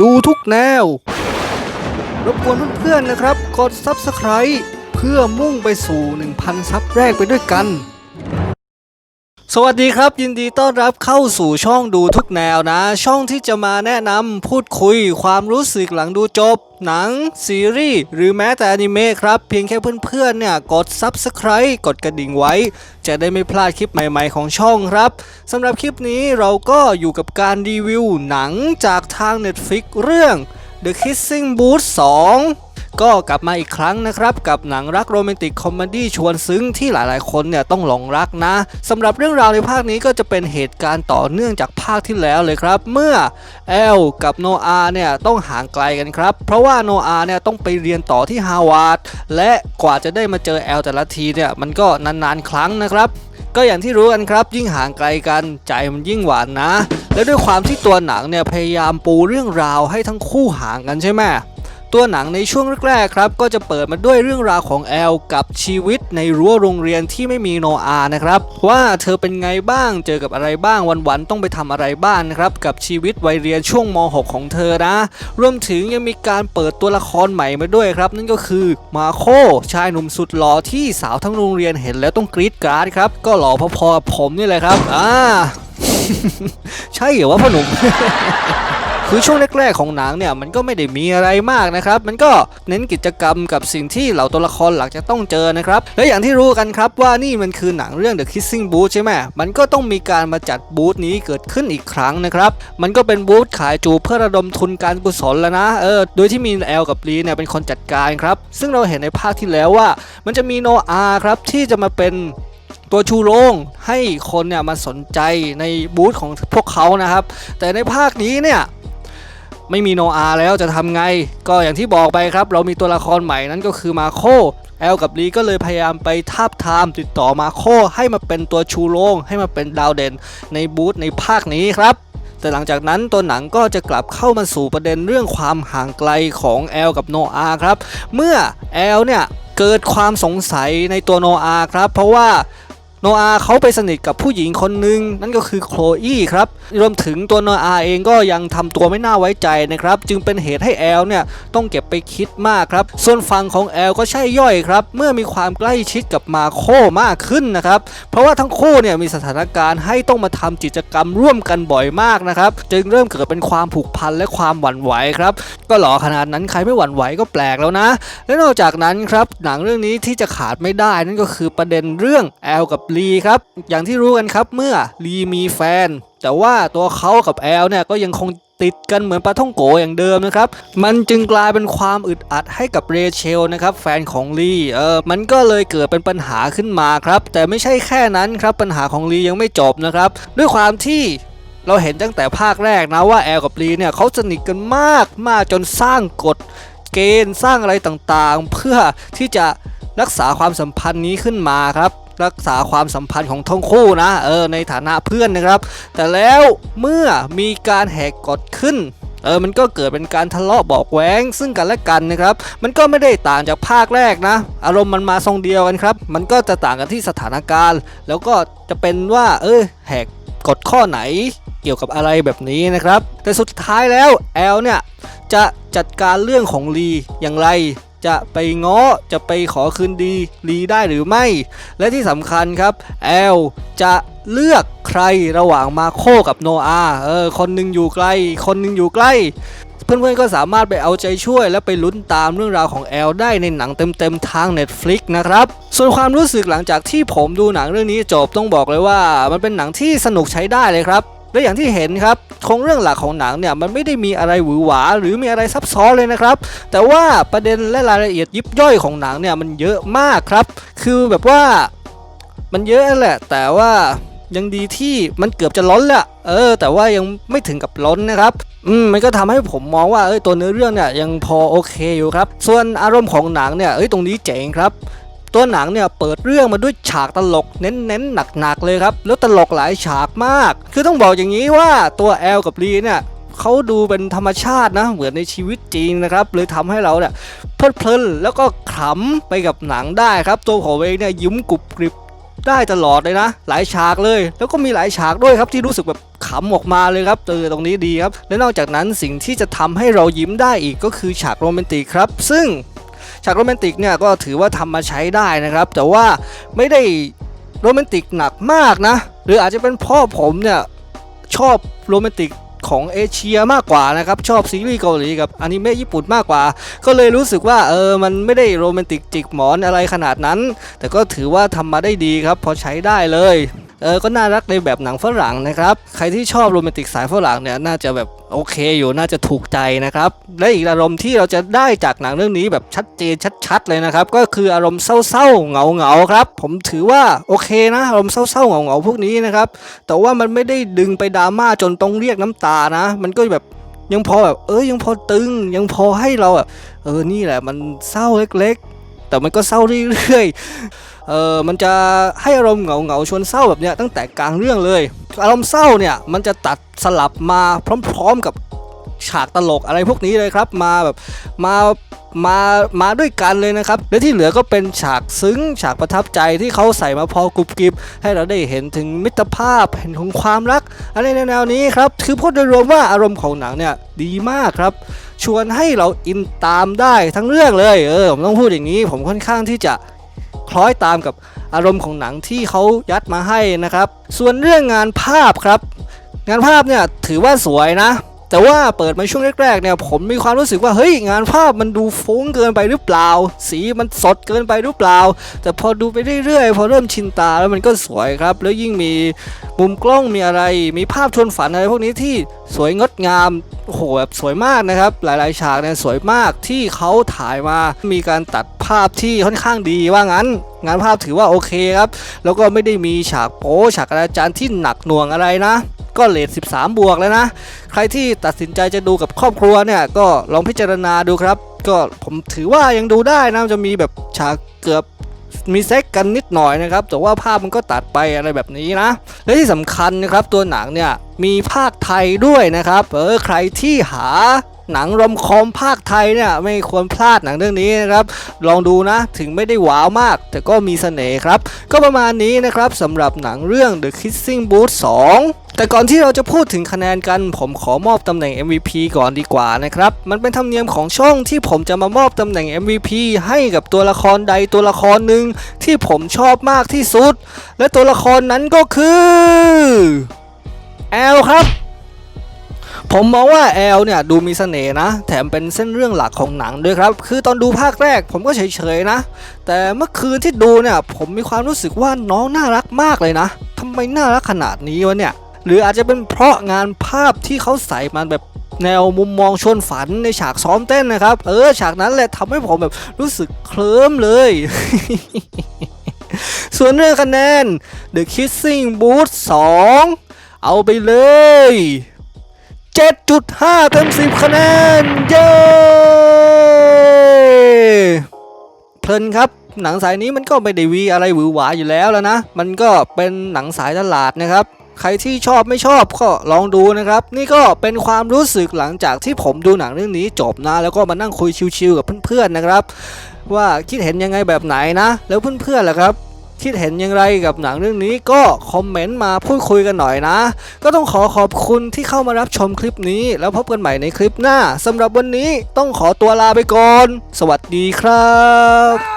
ดูทุกแนว รบกวนเพื่อนๆนะครับ กด Subscribe เพื่อมุ่งไปสู่ 1,000 ซับแรกไปด้วยกัน สวัสดีครับ ยินดีต้อนรับเข้าสู่ช่องดูทุกแนวนะ ช่องที่จะมาแนะนำพูดคุยความรู้สึกหลังดูจบ หนัง ซีรีส์หรือแม้แต่อนิเมะครับ เพียงแค่เพื่อนๆเนี่ยกด Subscribe กดกระดิ่งไว้ จะได้ไม่พลาดคลิปใหม่ๆของช่องครับสำหรับคลิปนี้เราก็อยู่กับการรีวิวหนังจากทาง Netflix เรื่อง The Kissing Booth 2 ก็กลับมาอีกครั้งนะครับ กับหนังรักโรแมนติกคอมเมดี้ชวนซึ้งที่หลายๆ คนเนี่ยต้องหลงรักนะสำหรับเรื่องราวในภาคนี้ก็จะเป็นเหตุการณ์ต่อเนื่องจากภาคที่แล้วเลยครับ เมื่อแอลกับโนอาเนี่ยต้องห่างไกลกันครับ เพราะว่าโนอาเนี่ยต้องไปเรียนต่อที่ฮาวาดและกว่าจะได้มาเจอแอลแต่ละทีเนี่ยมันก็นานๆ ครั้งนะครับก็อย่างที่รู้กันครับ ยิ่งห่างไกลกันใจมันยิ่งหวานนะ และด้วยความที่ตัวหนังเนี่ยพยายามปูเรื่องราวให้ทั้งคู่ห่างกันใช่ไหม ตัวหนังในช่วงแรกๆครับก็จะเปิดมาด้วยเรื่องราวของแอลกับชีวิตในรั้วโรงเรียนที่ไม่มีโนอานะครับว่าเธอเป็นไงบ้างเจอกับอะไรบ้างวันๆต้องไปทำอะไรบ้างนะครับกับชีวิตวัยเรียนช่วงม .6 ของเธอนะ รวมถึงยังมีการเปิดตัวละครใหม่มาด้วยครับ นั่นก็คือมาโคชายหนุ่มสุดหล่อที่สาวทั้งโรงเรียนเห็นแล้วต้องกรี๊ดกราดครับก็หล่อพอๆกับผมนี่แหละครับอ่าใช่เหรอวะพ่อหนุ่ม คือช่วงแรกๆของหนังเนี่ยมันก็ไม่ได้มีอะไรมากนะครับ มันก็เน้นกิจกรรมกับสิ่งที่เหล่าตัวละครหลักจะต้องเจอนะครับ และอย่างที่รู้กันครับว่านี่มันคือหนังเรื่อง The Kissing Booth ใช่ไหมมันก็ต้องมีการมาจัดบูธนี้เกิดขึ้นอีกครั้งนะครับ มันก็เป็นบูธขายจูเพื่อระดมทุนการกุศลแล้วนะเออโดยที่มีแอลกับลีเนี่ยเป็นคนจัดการครับซึ่งเราเห็นในภาคที่แล้วว่า มันจะมีโนอาครับที่จะมาเป็นตัวชูโรงให้คนเนี่ยมาสนใจในบูธของพวกเขานะครับ แต่ในภาคนี้เนี่ย ไม่มีโนอาแล้วจะทำไง ก็อย่างที่บอกไปครับ เรามีตัวละครใหม่นั่นก็คือมาโคแอลกับลีก็เลยพยายามไปทาบทามติดต่อมาโคให้มาเป็นตัวชูโรงให้มาเป็นดาวเด่นในบูธในภาคนี้ครับแต่หลังจากนั้นตัวหนังก็จะกลับเข้ามาสู่ประเด็นเรื่องความห่างไกลของแอลกับโนอาครับ เมื่อแอลเนี่ยเกิดความสงสัยในตัวโนอาครับ เพราะว่า โนอาเขาไปสนิทกับผู้หญิงคนหนึ่งนั่นก็คือโคลอี้ครับรวมถึงตัวโนอาเองก็ยังทำตัวไม่น่าไว้ใจนะครับ จึงเป็นเหตุให้แอลเนี่ยต้องเก็บไปคิดมากครับ ส่วนฝั่งของแอลก็ใช่ย่อยครับ เมื่อมีความใกล้ชิดกับมาโคมากขึ้นนะครับ เพราะว่าทั้งคู่เนี่ยมีสถานการณ์ให้ต้องมาทำกิจกรรมร่วมกันบ่อยมากนะครับ จึงเริ่มเกิดเป็นความผูกพันและความหวั่นไหวครับ ก็หล่อขนาดนั้นใครไม่หวั่นไหวก็แปลกแล้วนะ และนอกจากนั้นครับหนังเรื่องนี้ที่จะขาดไม่ได้นั่นก็คือประเด็นเรื่องแอลกับลีครับ อย่างที่รู้กันครับเมื่อลีมีแฟน แต่ว่าตัวเขากับแอลเนี่ยก็ยังคงติดกันเหมือนปลาท่องโกอย่างเดิมนะครับ มันจึงกลายเป็นความอึดอัดให้กับเรเชลนะครับ แฟนของลีเออมันก็เลยเกิดเป็นปัญหาขึ้นมาครับ แต่ไม่ใช่แค่นั้นครับปัญหาของลียังไม่จบนะครับ ด้วยความที่เราเห็นตั้งแต่ภาคแรกนะว่าแอลกับลีเนี่ยเขาสนิทกันมากมากจนสร้างกฎเกณฑ์สร้างอะไรต่างๆ เพื่อที่จะรักษาความสัมพันธ์นี้ขึ้นมาครับ รักษาความสัมพันธ์ของทั้งคู่นะเออในฐานะเพื่อนนะครับ แต่แล้วเมื่อมีการแหกกฎขึ้นเออ มันก็เกิดเป็นการทะเลาะบอกแว้งซึ่งกันและกันนะครับ มันก็ไม่ได้ต่างจากภาคแรกนะ อารมณ์มันมาทรงเดียวกันครับ มันก็จะต่างกันที่สถานการณ์ แล้วก็จะเป็นว่า เออ แหกกฎข้อไหนเกี่ยวกับอะไรแบบนี้นะครับ แต่สุดท้ายแล้วแอลเนี่ยจะจัดการเรื่องของลีอย่างไร จะไปง้อจะไปขอคืนดีลีได้หรือไม่ และที่สำคัญครับแอลจะเลือกใครระหว่างมาโคกับโนอาเออคนหนึ่งอยู่ไกล คนหนึ่งอยู่ใกล้ เพื่อนๆก็สามารถไปเอาใจช่วย และไปลุ้นตามเรื่องราวของแอลได้ในหนังเต็มๆทาง Netflix นะครับ ส่วนความรู้สึกหลังจากที่ผมดูหนังเรื่องนี้จบต้องบอกเลยว่า มันเป็นหนังที่สนุกใช้ได้เลยครับ และอย่างที่เห็นครับโครงเรื่องหลักของหนังเนี่ยมันไม่ได้มีอะไรหวือหวาหรือมีอะไรซับซ้อนเลยนะครับ แต่ว่าประเด็นและรายละเอียดยิบย่อยของหนังเนี่ยมันเยอะมากครับ คือแบบว่ามันเยอะแหละ แต่ว่ายังดีที่มันเกือบจะล้นแหละเออ แต่ว่ายังไม่ถึงกับล้นนะครับ อืม มันก็ทำให้ผมมองว่า เอ้ย ตัวเนื้อเรื่องเนี่ยยังพอโอเคอยู่ครับ ส่วนอารมณ์ของหนังเนี่ย เอ้ย ตรงนี้เจ๋งครับ ตัวหนังเนี่ยเปิดเรื่องมาด้วยฉากตลกเน้นๆหนักๆเลยครับ แล้วตลกหลายฉากมาก คือต้องบอกอย่างนี้ว่าตัวแอลกับลีเนี่ยเขาดูเป็นธรรมชาตินะเหมือนในชีวิตจริงนะครับเลยทำให้เราเนี่ยเพลิดเพลินแล้วก็ขำไปกับหนังได้ครับ ตัวผมเองเนี่ยยิ้มกรุบกริบได้ตลอดเลยนะ หลายฉากเลย แล้วก็มีหลายฉากด้วยครับที่รู้สึกแบบขำออกมาเลยครับเออตรงนี้ดีครับ และนอกจากนั้นสิ่งที่จะทำให้เรายิ้มได้อีกก็คือฉากโรแมนติกครับ ซึ่ง ฉากโรแมนติกเนี่ยก็ถือว่าทำมาใช้ได้นะครับ แต่ว่าไม่ได้โรแมนติกหนักมากนะ หรืออาจจะเป็นพ่อผมเนี่ยชอบโรแมนติกของเอเชียมากกว่านะครับชอบซีรีส์เกาหลีกับอนิเมะญี่ปุ่นมากกว่า ก็เลยรู้สึกว่าเออมันไม่ได้โรแมนติกจิกหมอนอะไรขนาดนั้น แต่ก็ถือว่าทำมาได้ดีครับพอใช้ได้เลย เออก็น่ารักในแบบหนังฝรั่งนะครับ ใครที่ชอบโรแมนติกสายฝรั่งเนี่ยน่าจะแบบโอเคอยู่น่าจะถูกใจนะครับ และอีกอารมณ์ที่เราจะได้จากหนังเรื่องนี้แบบชัดเจนชัด ๆ เลยนะครับ ก็คืออารมณ์เศร้าๆเหงาๆครับ ผมถือว่าโอเคนะอารมณ์เศร้าๆเหงาๆพวกนี้นะครับแต่ว่ามันไม่ได้ดึงไปดราม่าจนต้องเรียกน้ำตานะ มันก็แบบยังพอแบบเออยังพอตึง ยังพอให้เราแบบเออนี่แหละมันเศร้าเล็กๆ แต่มันก็เศร้าเรื่อยๆ เออมันจะให้อารมณ์เหงาเหงาๆชวนเศร้าแบบเนี้ยตั้งแต่กลางเรื่องเลย อารมณ์เศร้าเนี่ยมันจะตัดสลับมาพร้อม ๆกับฉากตลกอะไรพวกนี้เลยครับ มาแบบมามามาด้วยกันเลยนะครับ และที่เหลือก็เป็นฉากซึ้ง ฉากประทับใจที่เขาใส่มาพอกรุบกริบ ให้เราได้เห็นถึงมิตรภาพเห็นถึงความรัก อะไรในแนวนี้ครับ คือพูดโดยรวมว่าอารมณ์ของหนังเนี่ยดีมากครับ ชวนให้เราอินตามได้ทั้งเรื่องเลย เออผมต้องพูดอย่างนี้ ผมค่อนข้างที่จะ คล้อยตามกับอารมณ์ของหนังที่เขายัดมาให้นะครับ ส่วนเรื่องงานภาพครับ งานภาพเนี่ยถือว่าสวยนะ แต่ว่าเปิดมาช่วงแรกๆเนี่ยผมมีความรู้สึกว่าเฮ้ยงานภาพมันดูฟุ้งเกินไปหรือเปล่า สีมันสดเกินไปหรือเปล่า แต่พอดูไปเรื่อยๆพอเริ่มชินตาแล้วมันก็สวยครับ แล้วยิ่งมีมุมกล้องมีอะไร มีภาพชวนฝันอะไรพวกนี้ที่สวยงดงามโอ้โหแบบสวยมากนะครับ หลายๆ ฉากเนี่ยสวยมากที่เขาถ่ายมามีการตัด ภาพที่ค่อนข้างดีว่างั้น งานภาพถือว่าโอเคครับ แล้วก็ไม่ได้มีฉากโป๊ฉากอาจารย์ที่หนักหน่วงอะไรนะ ก็เลท13 บวกแล้วนะ ใครที่ตัดสินใจจะดูกับครอบครัวเนี่ยก็ลองพิจารณาดูครับ ก็ผมถือว่ายังดูได้นะจะมีแบบฉากเกือบมีเซ็กกันนิดหน่อยนะครับ แต่ว่าภาพมันก็ตัดไปอะไรแบบนี้นะ และที่สำคัญนะครับตัวหนังเนี่ยมีภาคไทยด้วยนะครับ เออใครที่หา หนังรอมคอมภาคไทยเนี่ยไม่ควรพลาดหนังเรื่องนี้นะครับ ลองดูนะถึงไม่ได้หวาวมาก แต่ก็มีเสน่ห์ครับ ก็ประมาณนี้นะครับสำหรับหนังเรื่อง The Kissing Booth 2แต่ก่อนที่เราจะพูดถึงคะแนนกัน ผมขอมอบตำแหน่ง MVP ก่อนดีกว่านะครับ มันเป็นธรรมเนียมของช่องที่ผมจะมามอบตำแหน่ง MVP ให้กับตัวละครใดตัวละครหนึ่งที่ผมชอบมากที่สุด และตัวละครนั้นก็คือแอลครับ ผมมองว่าแอลเนี่ยดูมีเสน่ห์นะ แถมเป็นเส้นเรื่องหลักของหนังด้วยครับ คือตอนดูภาคแรกผมก็เฉยๆนะ แต่เมื่อคืนที่ดูเนี่ย ผมมีความรู้สึกว่าน้องน่ารักมากเลยนะทำไมน่ารักขนาดนี้วะเนี่ย หรืออาจจะเป็นเพราะงานภาพที่เขาใส่มาแบบแนวมุมมองชวนฝันในฉากซ้อมเต้นนะครับ เออ ฉากนั้นแหละทำให้ผมแบบรู้สึกเคลิ้มเลย ส่วนเรื่องคะแนน The Kissing Booth 2 เอาไปเลย 7.5 เต็ม 10 คะแนน เย้เพลินครับ หนังสายนี้มันก็ไม่ได้วีอะไรหวือหวาอยู่แล้วแล้วนะ มันก็เป็นหนังสายตลาดนะครับ ใครที่ชอบไม่ชอบก็ลองดูนะครับ นี่ก็เป็นความรู้สึกหลังจากที่ผมดูหนังเรื่องนี้จบนะ แล้วก็มานั่งคุยชิวๆกับเพื่อนๆนะครับ ว่าคิดเห็นยังไงแบบไหนนะ แล้วเพื่อนๆล่ะครับ คิดเห็นอย่างไรกับหนังเรื่องนี้ก็คอมเมนต์มาพูดคุยกันหน่อยนะ ก็ต้องขอขอบคุณที่เข้ามารับชมคลิปนี้ แล้วพบกันใหม่ในคลิปหน้าสำหรับวันนี้ต้องขอตัวลาไปก่อน สวัสดีครับ